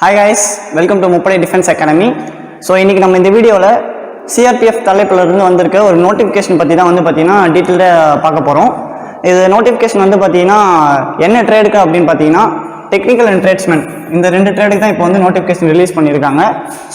Hi guys welcome to Muppadai defence academy so இன்றைக்கி நம்ம இந்த வீடியோவில் சிஆர்பிஎஃப் தலைப்பிலிருந்து வந்திருக்க ஒரு நோட்டிஃபிகேஷன் பற்றி தான் வந்து பார்த்தீங்கன்னா டீட்டெயிலாக பார்க்க போகிறோம் இது நோட்டிஃபிகேஷன் வந்து பார்த்தீங்கன்னா என்ன ட்ரேடுக்கு அப்படின்னு பார்த்தீங்கன்னா டெக்னிக்கல் அண்ட் ட்ரேட்ஸ்மேன் இந்த ரெண்டு ட்ரேடுக்கு தான் இப்போ வந்து நோட்டிஃபிகேஷன் ரிலீஸ் பண்ணியிருக்காங்க.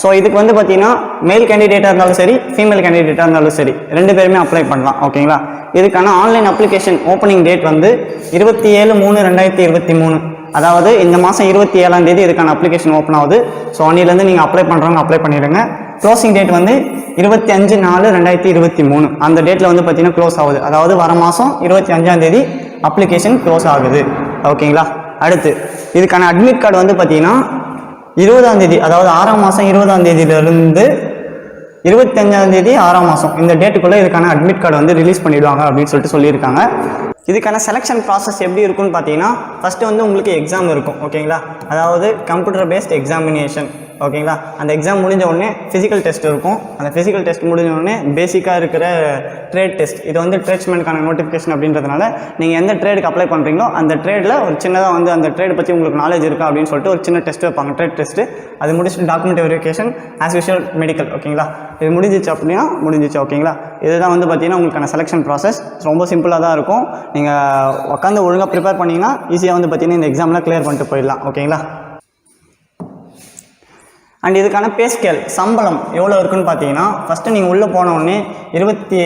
ஸோ இதுக்கு வந்து பார்த்தீங்கன்னா மேல் கேண்டிடேட்டாக இருந்தாலும் சரி ஃபீமேல் கேண்டிடேட்டாக இருந்தாலும் சரி ரெண்டு பேருமே அப்ளை பண்ணலாம் ஓகேங்களா இதுக்கான ஆன்லைன் அப்ளிகேஷன் ஓப்பனிங் டேட் வந்து இருபத்தி ஏழு மூணு ரெண்டாயிரத்தி இருபத்தி மூணு. அதாவது இந்த மாதம் இருபத்தி ஏழாம் தேதி இதுக்கான அப்ளிகேஷன் ஓப்பன் ஆகுது. ஸோ அன்னிலேருந்து நீங்கள் அப்ளை பண்ணுறவங்க அப்ளை பண்ணிடுங்க. க்ளோசிங் டேட் வந்து இருபத்தி அஞ்சு நாலு ரெண்டாயிரத்தி இருபத்தி மூணு. அந்த டேட்டில் வந்து பார்த்தீங்கன்னா க்ளோஸ் ஆகுது. அதாவது வர மாதம் இருபத்தி அஞ்சாம் தேதி அப்ளிகேஷன் க்ளோஸ் ஆகுது ஓகேங்களா அடுத்து இதுக்கான அட்மிட் கார்டு வந்து பார்த்தீங்கன்னா இருபதாம் தேதி அதாவது ஆறாம் மாதம் இருபதாம் தேதியிலிருந்து இருபத்தஞ்சாம் தேதி ஆறாம் மாதம் இந்த டேட்டுக்குள்ளே இதுக்கான அட்மிட் கார்டு வந்து ரிலீஸ் பண்ணிவிடுவாங்க அப்படின்னு சொல்லிட்டு சொல்லியிருக்காங்க. இதுக்கான செலெக்ஷன் ப்ராசஸ் எப்படி இருக்குன்னு பார்த்தீங்கன்னா ஃபஸ்ட்டு வந்து உங்களுக்கு எக்ஸாம் இருக்கும் ஓகேங்களா அதாவது கம்ப்யூட்டர் பேஸ்ட் எக்ஸாமினேஷன் ஓகேங்களா? அந்த எக்ஸாம் முடிஞ்ச உடனே ஃபிசிக்கல் டெஸ்ட் இருக்கும். அந்த ஃபிசிக்கல் டெஸ்ட் முடிஞ்ச உடனே பேசிக்காக இருக்கிற ட்ரேட் டெஸ்ட் இது வந்து ட்ரேட்ஸ்மேனுக்கான நோட்டிஃபிகேஷன் அப்படின்றதுனால நீங்கள் எந்த ட்ரேடுக்கு அப்ளை பண்ணுறீங்களோ அந்த ட்ரேடில் ஒரு சின்னதாக வந்து அந்த ட்ரேட் பற்றி உங்களுக்கு நாலேஜ் இருக்கா அப்படின்னு சொல்லிட்டு ஒரு சின்ன டெஸ்ட் வைப்பாங்க. ட்ரேட் டெஸ்ட்டு அது முடிச்சுட்டு document verification as usual medical ஓகேங்களா? இது முடிஞ்சிச்சு அப்படின்னா முடிஞ்சிச்சு. ஓகேங்களா? இதுதான் வந்து பார்த்தீங்கன்னா உங்களுக்கான செலெக்ஷன் ப்ராசஸ் ரொம்ப சிம்பிளாக தான் இருக்கும். நீங்கள் உட்காந்து ஒழுங்காக ப்ரிப்பேர் பண்ணிங்கன்னா ஈஸியாக வந்து பார்த்தீங்கன்னா இந்த எக்ஸாம்லாம் கிளியர் பண்ணிட்டு போயிடலாம். ஓகேங்களா? அண்ட் இதுக்கான பேஸ்கேல் சம்பளம் எவ்வளோ இருக்குன்னு பார்த்தீங்கன்னா ஃபஸ்ட்டு நீங்கள் உள்ளே போன இருபத்தி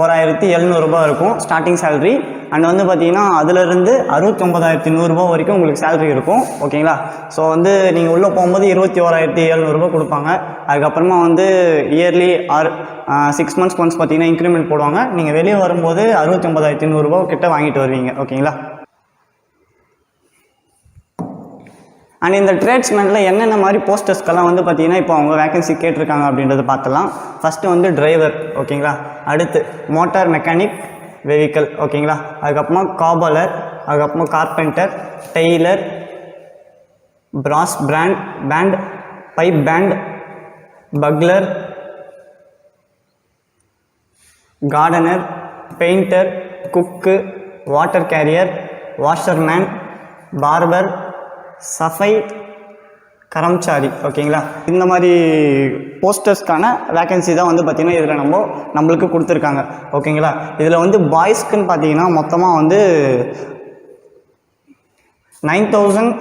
ஓராயிரத்தி எழுநூறுபா இருக்கும் ஸ்டார்டிங் சேலரி அண்ட் வந்து பார்த்தீங்கன்னா அதுலேருந்து அறுபத்தொம்பதாயிரத்தி நூறுரூபா வரைக்கும் உங்களுக்கு சேலரி இருக்கும். ஓகேங்களா ஸோ வந்து நீங்கள் உள்ளே போகும்போது இருபத்தி ஓராயிரத்தி எழுநூறுபா கொடுப்பாங்க. அதுக்கப்புறமா வந்து இயர்லி ஆறு சிக்ஸ் மந்த்ஸ் ஒன்ஸ் பார்த்தீங்கன்னா இன்க்ரிமெண்ட் போடுவாங்க. நீங்கள் வெளியே வரும்போது அறுபத்தி ஒம்பதாயிரத்தி நூறுரூபா கிட்ட வாங்கிட்டு வருவீங்க. ஓகேங்களா அண்ட் இந்த ட்ரேட்ஸ்மேனில் என்னென்ன மாதிரி போஸ்டர்ஸ்க்கெல்லாம் வந்து பார்த்தீங்கன்னா இப்போ அவங்க வேகன்சி கேட்டிருக்காங்க அப்படின்றத பார்த்தலாம் ஃபஸ்ட்டு வந்து டிரைவர் ஓகேங்களா அடுத்து மோட்டார் மெக்கானிக் வெஹிக்கல் ஓகேங்களா அதுக்கப்புறமா காபலர் அதுக்கப்புறமா carpenter tailor brass brand band pipe band bugler gardener painter cook water carrier washerman barber safai karamchari ஓகேங்களா? இந்த மாதிரி போஸ்டர்ஸ்க்கான வேகன்சி தான் வந்து பார்த்திங்கன்னா இதில் நம்ம நம்மளுக்கு கொடுத்துருக்காங்க ஓகேங்களா? இதில் வந்து பாய்ஸ்க்குன்னு பார்த்தீங்கன்னா மொத்தமாக வந்து nine thousand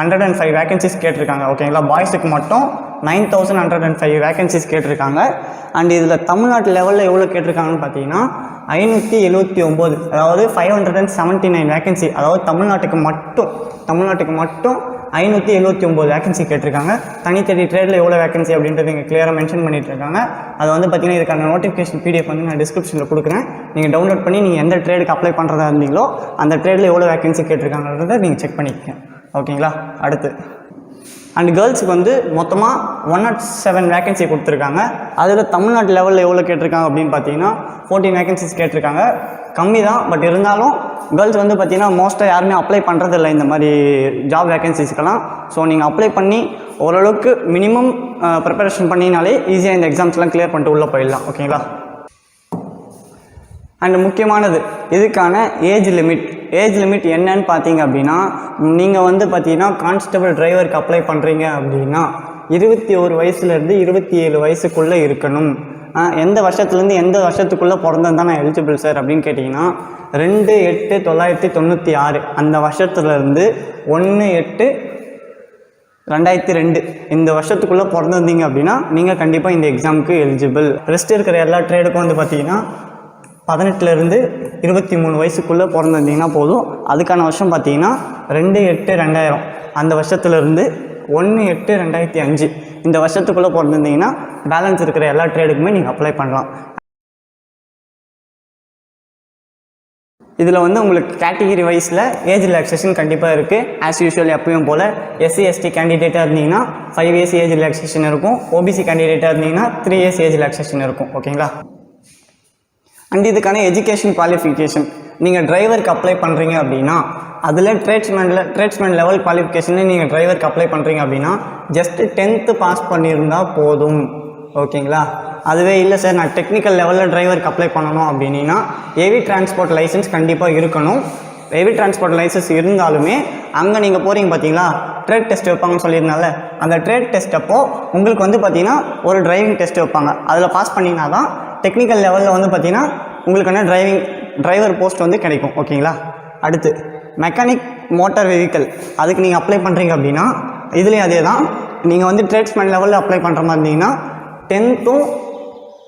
hundred and five vacancies கேட்டிருக்காங்க ஓகேங்களா? பாய்ஸுக்கு மட்டும் nine thousand hundred and five vacancies கேட்டிருக்காங்க. அண்ட் இதில் தமிழ்நாட்டு லெவலில் எவ்வளோ கேட்டிருக்காங்கன்னு பார்த்தீங்கன்னா ஐநூற்றி எழுபத்தி ஒம்பது அதாவது five hundred and seventy nine vacancy அதாவது தமிழ்நாட்டுக்கு மட்டும் தமிழ்நாட்டுக்கு மட்டும் ஐநூற்றி எழுபத்தி ஒம்பது வேகன்சி கேட்டிருக்காங்க. தனித்தனி ட்ரேடில் எவ்வளோ வேகன்சி அப்படின்றது இங்கே கிளியராக மென்ஷன் பண்ணிட்டு இருக்காங்க அது வந்து பார்த்தீங்கன்னா இதுக்கான நோட்டிஃபிகேஷன் பிடிஎஃப் வந்து நான் டிஸ்கிரிப்ஷனில் கொடுக்குறேன். நீங்கள் டவுன்லோட் பண்ணி நீங்கள் எந்த ட்ரேடுக்கு அப்ளை பண்ணுறதா இருந்தீங்களோ அந்த ட்ரேடில் எவ்வளோ வேகன்சி கேட்டிருக்காங்கன்றதை நீங்கள் செக் பண்ணிக்கங்க. ஓகேங்களா அடுத்து. அண்ட் கேர்ள்ஸுக்கு வந்து மொத்தமாக ஒன் நாட் செவன் வேகன்சி கொடுத்துருக்காங்க. அதில் தமிழ்நாட்டு லெவலில் எவ்வளோ கேட்டிருக்காங்க அப்படின்னு பார்த்தீங்கன்னா ஃபோர்டீன் வேகன்சிஸ் கேட்டிருக்காங்க. கம்மி தான் பட் இருந்தாலும் கேர்ள்ஸ் வந்து பார்த்தீங்கன்னா மோஸ்ட்டாக யாருமே அப்ளை பண்ணுறதில்ல இந்த மாதிரி ஜாப் வேகன்சிஸ்க்கெல்லாம் ஸோ நீங்கள் அப்ளை பண்ணி ஓரளவுக்கு மினிமம் ப்ரிப்பரேஷன் பண்ணினாலே ஈஸியாக இந்த எக்ஸாம்ஸ்லாம் கிளியர் பண்ணிட்டு உள்ளே போயிடலாம். ஓகேங்களா அண்ட் முக்கியமானது இதுக்கான ஏஜ் லிமிட் ஏஜ் லிமிட் என்னன்னு பார்த்தீங்க அப்படின்னா நீங்கள் வந்து பார்த்தீங்கன்னா கான்ஸ்டபிள் டிரைவருக்கு அப்ளை பண்ணுறீங்க அப்படின்னா இருபத்தி ஒரு வயசுலேருந்து இருபத்தி ஏழு வயசுக்குள்ளே இருக்கணும். எந்த வருஷத்துலேருந்து எந்த வருஷத்துக்குள்ளே பிறந்தது நான் எலிஜிபிள் சார் அப்படின்னு கேட்டிங்கன்னா ரெண்டு எட்டு தொள்ளாயிரத்தி தொண்ணூற்றி ஆறு அந்த வருஷத்துலேருந்து ஒன்று எட்டு ரெண்டாயிரத்தி ரெண்டு இந்த வருஷத்துக்குள்ளே பிறந்திருந்தீங்க அப்படின்னா நீங்கள் கண்டிப்பாக இந்த எக்ஸாமுக்கு எலிஜிபிள் ரெஸ்ட் இருக்கிற எல்லா ட்ரேடுக்கும் வந்து பார்த்தீங்கன்னா பதினெட்டுலேருந்து இருபத்தி மூணு வயசுக்குள்ளே பிறந்திருந்தீங்கன்னா போதும். அதுக்கான வருஷம் பார்த்தீங்கன்னா ரெண்டு எட்டு ரெண்டாயிரம். அந்த வருஷத்துலேருந்து ஒன்று எட்டு ரெண்டாயிரத்தி அஞ்சு. இந்த வருஷத்துக்குள்ளே பிறந்திருந்தீங்கன்னா பேலன்ஸ் இருக்கிற எல்லா ட்ரேடுக்குமே நீங்கள் அப்ளை பண்ணலாம். இதில் வந்து உங்களுக்கு கேட்டகிரி வைஸில் ஏஜ் ரிலாக்ஸேஷன் கண்டிப்பாக இருக்குது ஆஸ் யூஷுவல் எப்பயும் போல் எஸ்சி எஸ்டி கேண்டிடேட்டாக இருந்தீங்கன்னா ஃபைவ் இயர்ஸ் ஏஜ் ரிலாக்ஸேஷன் இருக்கும். ஓபிசி கேண்டிடேட்டாக இருந்தீங்கன்னா த்ரீ இயர்ஸ் ஏஜ் ரிலாக்ஸேஷன் இருக்கும். ஓகேங்களா அண்ட் இதுக்கான எஜுகேஷன் குவாலிஃபிகேஷன் நீங்கள் டிரைவருக்கு அப்ளை பண்ணுறீங்க அப்படின்னா அதில் ட்ரேட்ஸ்மேனில் ட்ரேட்ஸ்மேன் லெவல் குவாலிஃபிகேஷனில் நீங்கள் டிரைவருக்கு அப்ளை பண்ணுறீங்க அப்படின்னா ஜஸ்ட்டு டென்த்து பாஸ் பண்ணியிருந்தால் போதும். ஓகேங்களா அதுவே இல்லை சார் நான் டெக்னிக்கல் லெவலில் டிரைவருக்கு அப்ளை பண்ணணும் அப்படின்னா ஹெவி டிரான்ஸ்போர்ட் லைசன்ஸ் கண்டிப்பாக இருக்கணும். ஹெவி டிரான்ஸ்போர்ட் லைசன்ஸ் இருந்தாலுமே அங்கே நீங்கள் போகிறீங்க பார்த்தீங்களா ட்ரேட் டெஸ்ட் வைப்பாங்கன்னு சொல்லியிருந்தால அந்த ட்ரேட் டெஸ்ட் அப்போது உங்களுக்கு வந்து பார்த்தீங்கன்னா ஒரு டிரைவிங் டெஸ்ட் வைப்பாங்க. அதில் பாஸ் பண்ணிங்கன்னா தான் டெக்னிக்கல் லெவலில் வந்து பார்த்திங்கன்னா உங்களுக்கான டிரைவிங் டிரைவர் போஸ்ட் வந்து கிடைக்கும் ஓகேங்களா அடுத்து மெக்கானிக் மோட்டார் வெஹிக்கல் அதுக்கு நீங்கள் அப்ளை பண்ணுறீங்க அப்படின்னா இதுலேயும் அதே தான் நீங்கள் வந்து ட்ரேட்ஸ்மேன் லெவலில் அப்ளை பண்ணுற மாதிரி இருந்தீங்கன்னா டென்த்தும்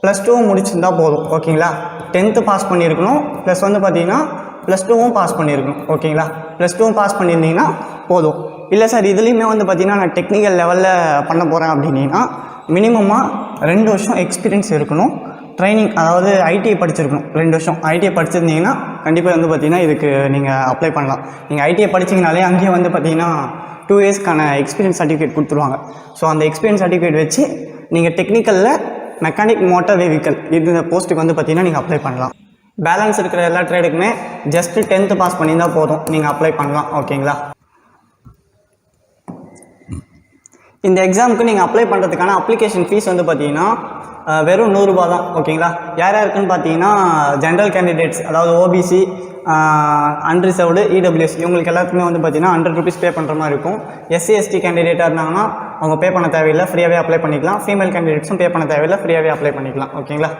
ப்ளஸ் டூவும் முடிச்சிருந்தா போதும் ஓகேங்களா டென்த்து பாஸ் பண்ணியிருக்கணும் ப்ளஸ் வந்து பார்த்தீங்கன்னா ப்ளஸ் டூவும் பாஸ் பண்ணியிருக்கணும் ஓகேங்களா ப்ளஸ் டூவும் பாஸ் பண்ணியிருந்தீங்கன்னா போதும். இல்லை சார் இதுலேயுமே வந்து பார்த்திங்கன்னா நான் டெக்னிக்கல் லெவலில் பண்ண போகிறேன் அப்படின்னா மினிமமாக ரெண்டு வருஷம் எக்ஸ்பீரியன்ஸ் இருக்கணும். ட்ரைனிங் அதாவது ஐடிஐ படிச்சிருக்கணும். ரெண்டு வருஷம் ஐடிஐ படிச்சிருந்தீங்கன்னா கண்டிப்பாக வந்து பார்த்தீங்கன்னா இதுக்கு நீங்கள் அப்ளை பண்ணலாம். நீங்கள் ஐடிஐ படிச்சிங்கனாலே அங்கேயே வந்து பார்த்தீங்கன்னா டூ இயர்ஸ்க்கான எக்ஸ்பீரியன்ஸ் சர்டிஃபிகேட் கொடுத்துருவாங்க. ஸோ அந்த எக்ஸ்பீரியன்ஸ் சர்டிஃபிகேட் வச்சு நீங்கள் டெக்னிக்கலில் மெக்கானிக் மோட்டார் வெஹிக்கல் இது இந்த போஸ்ட்டுக்கு வந்து பார்த்தீங்கன்னா நீங்கள் அப்ளை பண்ணலாம். பேலன்ஸ் இருக்கிற எல்லா ட்ரேடுக்குமே ஜஸ்ட்டு டென்த்து பாஸ் பண்ணியிருந்தால் போதும். நீங்கள் அப்ளை பண்ணலாம் ஓகேங்களா? இந்த எக்ஸாமுக்கு நீங்கள் அப்ளை பண்ணுறதுக்கான அப்ளிகேஷன் ஃபீஸ் வந்து பார்த்தீங்கன்னா வெறும் நூறுரூபா தான் ஓகேங்களா? யார் யாருக்குன்னு பார்த்தீங்கன்னா ஜென்ரல் கேண்டிடேட்ஸ் அதாவது ஓபிசி அன்ரிசர்வ்டு இடபிள்யூஎஸ் இவங்களுக்கு எல்லாத்துக்குமே வந்து பார்த்தீங்கன்னா ஹண்ட்ரட் ருபீஸ் பே பண்ணுற மாதிரி இருக்கும். எஸ்சி எஸ்டி கேண்டிடேட்டாக இருந்தாங்கன்னா அவங்க பே பண்ண தேவையில்லை ஃப்ரீயாகவே அப்ளை பண்ணிக்கலாம். ஃபீமேல் கேண்டிடேட்ஸும் பே பண்ண தேவையில்லை ஃப்ரீயாகவே அப்ளை பண்ணிக்கலாம் ஓகேங்களா?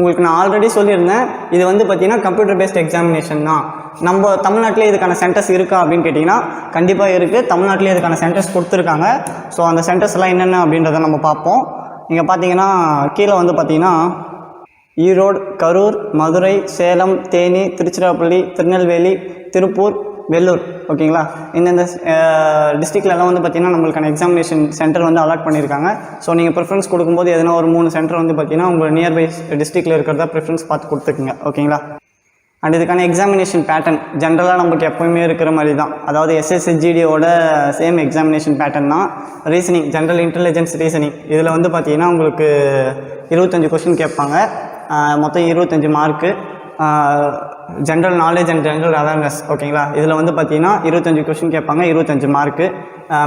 உங்களுக்கு நான் ஆல்ரெடி சொல்லியிருந்தேன் இது வந்து பார்த்தீங்கன்னா கம்ப்யூட்டர் பேஸ்ட் எக்ஸாமினேஷன் தான். நம்ம தமிழ்நாட்டிலே இதுக்கான சென்டர்ஸ் இருக்கா அப்படின்னு கேட்டிங்கன்னா கண்டிப்பாக இருக்குது தமிழ்நாட்டிலே இதுக்கான சென்டர்ஸ் கொடுத்துருக்காங்க. ஸோ அந்த சென்டர்ஸ் எல்லாம் என்னென்ன அப்படின்றத நம்ம பார்ப்போம். நீங்கள் பார்த்தீங்கன்னா கீழே வந்து பார்த்தீங்கன்னா ஈரோடு கரூர் மதுரை சேலம் தேனி திருச்சிராப்பள்ளி திருநெல்வேலி திருப்பூர் வெள்ளூர் ஓகேங்களா? இந்தந்த டிஸ்ட்ரிக்ட்லலாம் வந்து பார்த்திங்கன்னா நம்மளுக்கான எக்ஸாமினேஷன் சென்டர் வந்து அலாட் பண்ணியிருக்காங்க ஸோ நீங்கள் ப்ரிஃபரன்ஸ் கொடுக்கும்போது எதனா ஒரு மூணு சென்டர் வந்து பார்த்தீங்கன்னா உங்கள் நியர்பை டிஸ்ட்ரிக்டில் இருக்கிறதா ப்ரிஃபரன்ஸ் பார்த்து கொடுத்துக்குங்க ஓகேங்களா? அண்ட் இதுக்கான எக்ஸாமினேஷன் பேட்டர்ன் ஜென்ரலாக நமக்கு எப்போயுமே இருக்கிற மாதிரி தான் அதாவது எஸ்எஸ்எஸ்ஜிடியோட சேம் எக்ஸாமினேஷன் பேட்டர்ன் தான். ரீசனிங் ஜென்ரல் இன்டெலிஜென்ஸ் ரீசனிங் இதில் வந்து பார்த்தீங்கன்னா உங்களுக்கு இருபத்தஞ்சி கொஷின் கேட்பாங்க. மொத்தம் இருபத்தஞ்சி mark general knowledge and general awareness ஓகேங்களா இதில் வந்து பார்த்தீங்கன்னா இருபத்தஞ்சு கொஷின் கேட்பாங்க இருபத்தஞ்சு மார்க்கு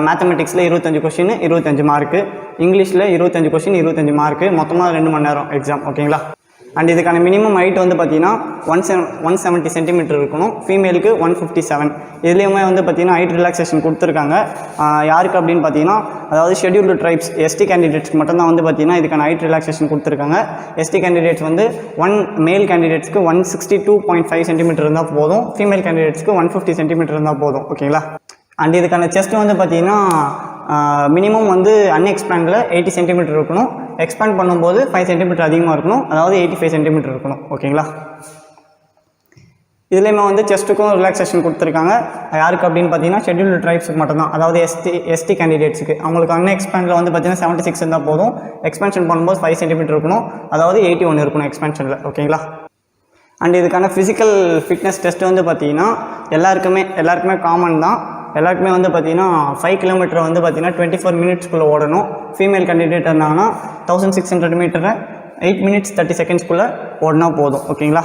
மேத்தமெட்டிக்ஸில் இருபத்தஞ்சு கொஷின் இருபத்தஞ்சு மார்க்கு இங்கிலீஷில் இருபத்தஞ்சு கொஷின் இருபத்தஞ்சு மார்க்கு மொத்தமாக ரெண்டு மணி நேரம் எக்ஸாம் ஓகேங்களா அண்ட் இதுக்கான மினிமம் ஹைட் வந்து பார்த்தீங்கன்னா one seven one seventy centimetre இருக்கணும். ஃபீமேலுக்கு ஒன் ஃபிஃப்டி செவன் இதுலேயுமே வந்து பார்த்தீங்கன்னா ஹைட் ரிலாக்ஸேஷன் கொடுத்துருக்காங்க. யாருக்கு அப்படின்னு பார்த்தீங்கன்னா அதாவது ஷெடியூல்டு ட்ரைப்ஸ் எஸ்டி கேண்டிடேட்ஸ்க்கு மட்டும்தான் வந்து பார்த்தீங்கன்னா இதுக்கான ஹைட் ரிலாக்ஸேஷன் கொடுத்துருக்காங்க. எஸ்டி கேண்டிடேட்ஸ் வந்து one male கேண்டிடேட்ஸ்க்கு one sixty two point five centimetre இருந்தால் போதும். ஃபீமேல் கேண்டிடேட்ஸ்க்கு ஒன் ஃபிஃப்டி சென்டிமீட்டர் இருந்தால் போதும். ஓகேங்களா அண்ட் இதுக்கான செஸ்ட் வந்து பார்த்தீங்கன்னா மினிமம் வந்து அன்எக்ஸ்பேண்டில் எயிட்டி சென்டிமீட்டர் இருக்கணும். எக்ஸ்பேண்ட் பண்ணும்போது ஃபைவ் சென்டிமீட்டர் அதிகமாக இருக்கணும். அதாவது எயிட்டி ஃபைவ் சென்டிமீட்டர் இருக்கணும் ஓகேங்களா இதுலேயுமே வந்து செஸ்ட்டுக்கும் ரிலாக்ஸேஷன் கொடுத்துருக்காங்க. யாருக்கு அப்படின்னு பார்த்தீங்கன்னா ஷெட்யூல்டு ட்ரைப்ஸுக்கு மட்டும்தான். அதாவது எஸ்டி எஸ்டி கேண்டிடேட்ஸுக்கு அவங்களுக்கு அன் எக்ஸ்பேண்டில் வந்து பார்த்தீங்கன்னா செவன்ட்டி சிக்ஸ் இருந்தால் போதும். எக்ஸ்பென்ஷன் பண்ணும்போது ஃபைவ் சென்டிமீட்டர் இருக்கணும். அதாவது எயிட்டி ஒன் இருக்கணும் எக்ஸ்பென்ஷனில் ஓகேங்களா அண்ட் இதுக்கான ஃபிசிக்கல் ஃபிட்னஸ் டெஸ்ட் வந்து பார்த்தீங்கன்னா எல்லாருக்குமே எல்லாருக்குமே காமன் தான். எல்லாருக்குமே வந்து பார்த்தீங்கன்னா ஃபைவ் கிலோமீட்டர் வந்து பார்த்தீங்கன்னா டுவெண்ட்டி ஃபோர் மினிட்ஸ்க்குள்ளே ஓடணும். ஃபீமேல் கேண்டிடேட் இருந்தாங்கன்னா தௌசண்ட் சிக்ஸ் ஹண்ட்ரட் மீட்டரை எயிட் மினிட்ஸ் தேர்ட்டி செகண்ட்ஸ்க்குள்ளே ஓடினா போதும். ஓகேங்களா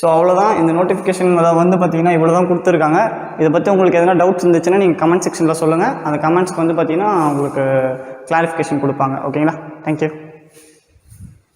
ஸோ அவ்வளோதான் இந்த நோட்டிஃபிகேஷன் வந்து பார்த்தீங்கன்னா இவ்வளோ தான் கொடுத்துருக்காங்க. இதை பற்றி உங்களுக்கு எதனா டவுட்ஸ் இருந்துச்சுன்னா நீங்கள் கமெண்ட் செக்ஷனில் சொல்லுங்கள் அந்த கமெண்ட்ஸ்க்கு வந்து பார்த்தீங்கன்னா உங்களுக்கு கிளாரிஃபிகேஷன் கொடுப்பாங்க. ஓகேங்களா தேங்க்யூ